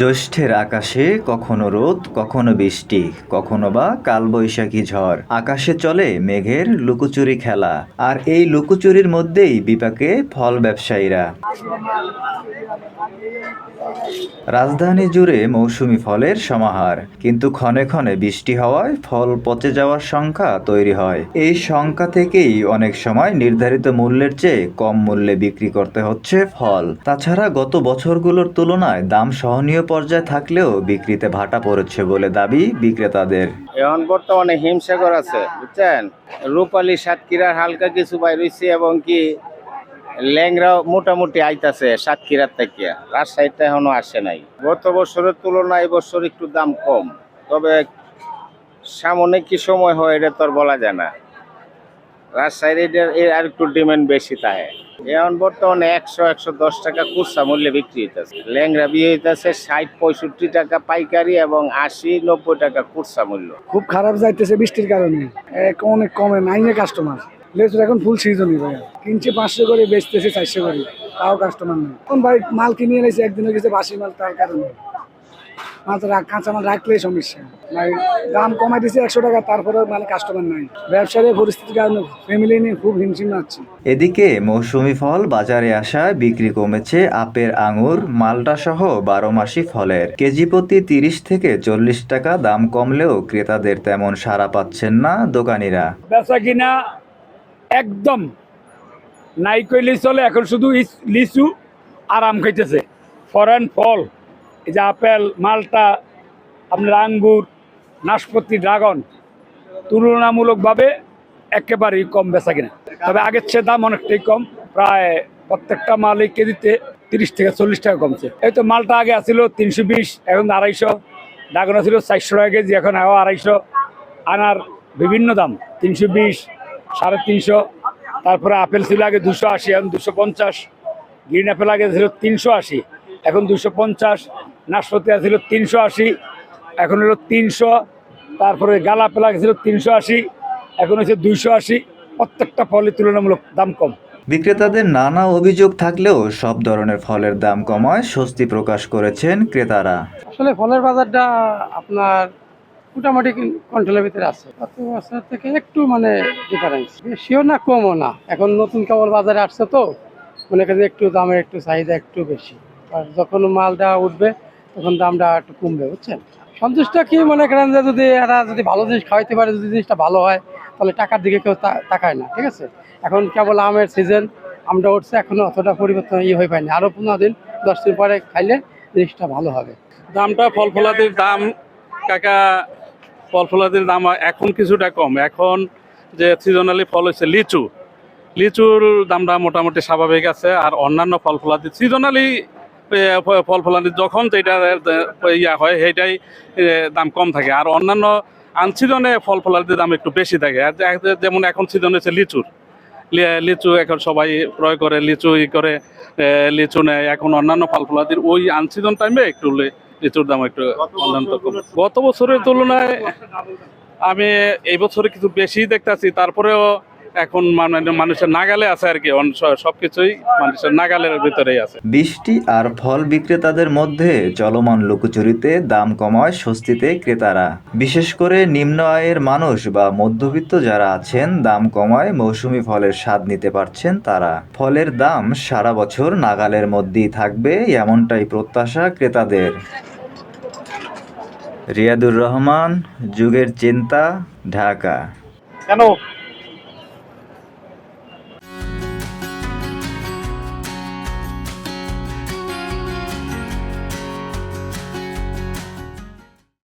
জ্যৈষ্ঠের আকাশে কখনো রোদ, কখনো বৃষ্টি, কখনো বা কালবৈশাখী ঝড়। আকাশে চলে মেঘের লুকোচুরি খেলা, আর এই লুকোচুরির মধ্যেই বিপাকে ফল ব্যবসায়ীরা। রাজধানী জুড়ে মৌসুমি ফলের সমাহার, কিন্তু ক্ষণে ক্ষণে বৃষ্টি হওয়ায় ফল পচে যাওয়ার সংখ্যা তৈরি হয়। এই সংখ্যা থেকেই অনেক সময় নির্ধারিত মূল্যের চেয়ে কম মূল্যে বিক্রি করতে হচ্ছে ফল। তাছাড়া গত বছরগুলোর তুলনায় দাম সহনীয় পর্যায়ে থাকলেও বিক্রিতে ভাটা পড়েছে বলে দাবি বিক্রেতাদের। এখন বর্তমানে হিমসাগর আছে, বুঝছেন? রূপালী সাতক্ষীরার হালকা কিছু বাইর হইছে এবং কি ল্যাংরাও মোটামুটি আইতাছে সাতক্ষীরার থেকে। রাজশাহীতে এখনও আসে নাই। গত বছরের তুলনায় এবছর একটু দাম কম। তবে সামনে কি সময় হয় এটা তো বলা যায় না। রাজশাহীর এটার আর একটু ডিমান্ড বেশি থাকে এখন বর্তমানে একশো একশো দশ টাকা কুচা মূল্যে বিক্রি হইতেছে। ল্যাংরা বিয়ে হইতেছে, ষাট, পঁয়ষট্টি টাকা পাইকারি এবং আশি, নব্বই টাকা কুচা মূল্য। খুব খারাপ যাইতেছে বৃষ্টির কারণে। অনেক কমে, নাইনে কাস্টমার লেচুর এখন ফুল সিজনই ভাই কিনছে পাঁচশো করে, বেচতেছে চারশো করে। তাও কাস্টমার নেই। এখন ভাই মাল কিনে এনেছে, একদিন গেছে বাসি মাল, তার কারণে। মাল তো রাখ- রাখলেই সমস্যা। ভাই দাম কমাই দিছে একশো টাকা তারপরে মানে কাস্টমার নাই। ব্যবসায়ী পরিস্থিতির কারণে ফ্যামিলি নিয়ে খুব হিমশিম আছে এদিকে মৌসুমি ফল বাজারে আসায় বিক্রি কমেছে আপেল আঙুর মালটা সহ বারো মাসি ফলের। কেজি প্রতি তিরিশ থেকে চল্লিশ টাকা দাম কমলেও ক্রেতাদের তেমন সাড়া পাচ্ছেন না দোকানিরা। ব্যবসা কিনা একদম নাই কইলেই চলে এখন শুধু লিচু আর আম খাইতেছে। ফরেন ফল। এই যে আপেল, মালটা, আপনার আঙ্গুর, নাশপাতি, ড্রাগন, তুলনামূলকভাবে একেবারেই কম বেচা কিনা। তবে আগের চেয়ে দাম অনেকটাই কম, প্রায় প্রত্যেকটা মালই কেজিতে তিরিশ থেকে চল্লিশ টাকা কমছে। এই তো মালটা আগে আছিল তিনশো বিশ, এখন আড়াইশো, ড্রাগন ছিল চারশো টাকা কেজি, এখন আরও আড়াইশো, আনার বিভিন্ন দাম, তিনশো বিশ, সাড়ে তিনশো, তারপরে আপেল ছিল আগে দুশো আশি, এখন দুশো পঞ্চাশ, গ্রিন আপেল আগে ছিল তিনশো আশি, এখন দুশো পঞ্চাশ নাশপাতি ছিল তিনশো আশি এখন হলো তিনশো তারপরে গাল আগে ছিল তিনশো আশি এখন হচ্ছে দুইশো আশি প্রত্যেকটা ফলের তুলনামূলক দাম কম। বিক্রেতাদের নানা অভিযোগ থাকলেও সব ধরনের ফলের দাম কমায় স্বস্তি প্রকাশ করেছেন ক্রেতারা। আসলে ফলের বাজারটা আপনার মোটামুটি কন্ট্রোলের ভিতরে আছে। গত বছর থেকে একটু মানে ডিফারেন্স বেশিও না কমও না। এখন নতুন কেবল বাজারে আসছে তো মনে একটু দামের একটু চাহিদা একটু বেশি। আর যখন মালটা উঠবে তখন দামটা একটু কমবে, বুঝছেন? সন্তুষ্ট কি মনে করেন যে যদি এরা যদি ভালো জিনিস খাওয়াইতে পারে, যদি জিনিসটা ভালো হয়, তাহলে টাকার দিকে কেউ তাকায় না, ঠিক আছে? এখন কেবল আমের সিজন আমটা উঠছে এখনও অতটা পরিবর্তন ইয়ে হয়ে পায়নি আরও পনেরো দিন, দশ দিন পরে খাইলে জিনিসটা ভালো হবে। দামটা ফল ফলাদির দাম, কাকা ফল ফলাদির দাম এখন কিছুটা কম। এখন যে সিজনালি ফল হচ্ছে লিচু। লিচুর দামটা মোটামুটি স্বাভাবিক আছে, আর অন্যান্য ফল ফলাদি সিজনালি ফল ফলাদি যখন যেটা ইয়া হয় সেইটাই দাম কম থাকে। আর অন্যান্য আনসিজনে ফল ফলাদির দাম একটু বেশি থাকে। আর যেমন এখন সিজন হচ্ছে লিচুর। লিচু এখন সবাই ক্রয় করে লিচু ই করে লিচু নেয়। এখন অন্যান্য ফল ফলাদির ওই আনসিজন টাইমে একটু লিচুর দাম একটু অন্যান্য কম। গত বছরের তুলনায় আমি এই বছরে কিছু বেশি দেখতাছি। তারপরেও এখন মানে মানুষের নাগালে আছে আর কি সবকিছুই মানুষের নাগালের ভিতরেই আছে। বৃষ্টি আর ফল বিক্রেতাদের মধ্যে চলমান লুকোচুরিতে দাম কমায় স্বস্তিতে ক্রেতারা। বিশেষ করে নিম্ন আয়ের মানুষ বা মধ্যবিত্ত যারা আছেন দাম কমায় মৌসুমি ফলের স্বাদ নিতে পারছেন তারা। ফলের দাম সারা বছর নাগালের মধ্যেই থাকবে এমনটাই প্রত্যাশা ক্রেতাদের। রিয়াদুর রহমান যুগের চিন্তা ঢাকা। কেন?